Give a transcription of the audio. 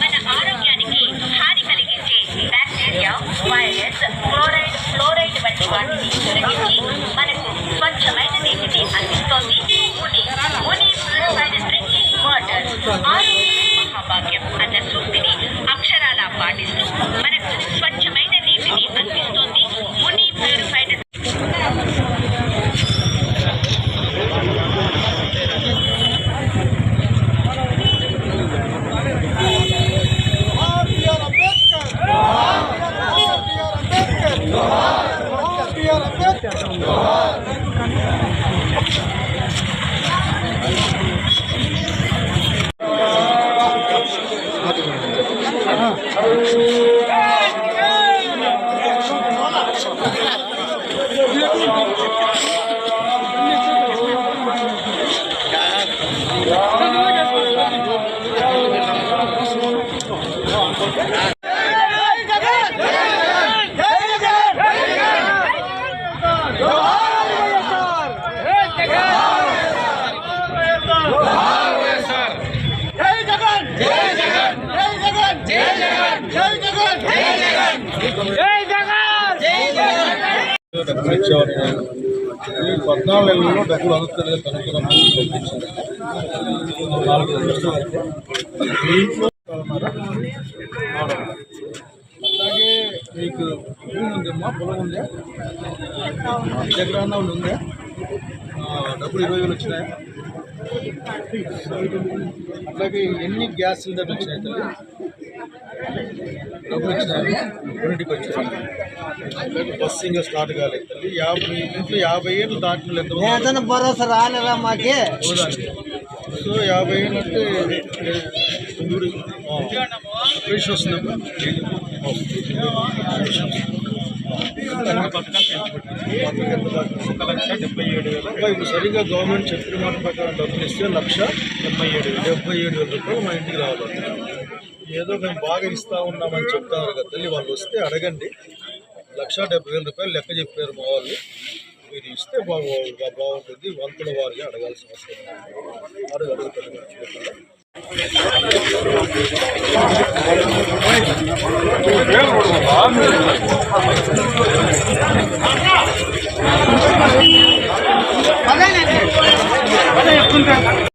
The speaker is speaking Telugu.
మన ఆరోగ్యానికి హాని కలిగించే బ్యాక్టీరియా వైరస్ ఫ్లోరైడ్ ఫ్లోరైడ్ వంటి వాటిని తొలగించి మనకు 转。哎 Thank you. పద్నాలుగు నెలల్లో డబ్బులు అందుతుంది నాలుగు లక్షలు. దీంట్లో అలాగే మీకు భూమి ఉందమ్మా పొలం ఉందా అన్న ఉందా ఆ, డబ్బులు ఇరవై వేలు వచ్చినాయా? అట్లాగే ఎన్ని గ్యాస్ సిలిండర్లు వచ్చినాయి? తల్లి అట్లాగే బస్సు ఇంకా స్టార్ట్ కాలేదు తల్లి యాభై ఇంట్లో యాభై ఏళ్ళు దాటిన భరోసా రాలేదా మాకే సో యాభై ఏళ్ళు అంటే వస్తుందమ్మా ఇప్పుడు సరిగ్గా గవర్నమెంట్ చెప్పిన మాట ప్రకారం డబ్బులు ఇస్తే లక్ష డెబ్బై ఏడు వేలు డెబ్బై ఏడు వేల రూపాయలు మా ఇంటికి రావాలి ఏదో మేము బాగా ఇస్తా ఉన్నామని చెప్తారు కదా తల్లి వాళ్ళు వస్తే అడగండి. లక్ష డెబ్బై వేల రూపాయలు లెక్క చెప్పారు మా వాళ్ళు. మీరు ఇస్తే బాగు బాగుంటుంది. వంతుల వారికి అడగాల్సిన అవసరం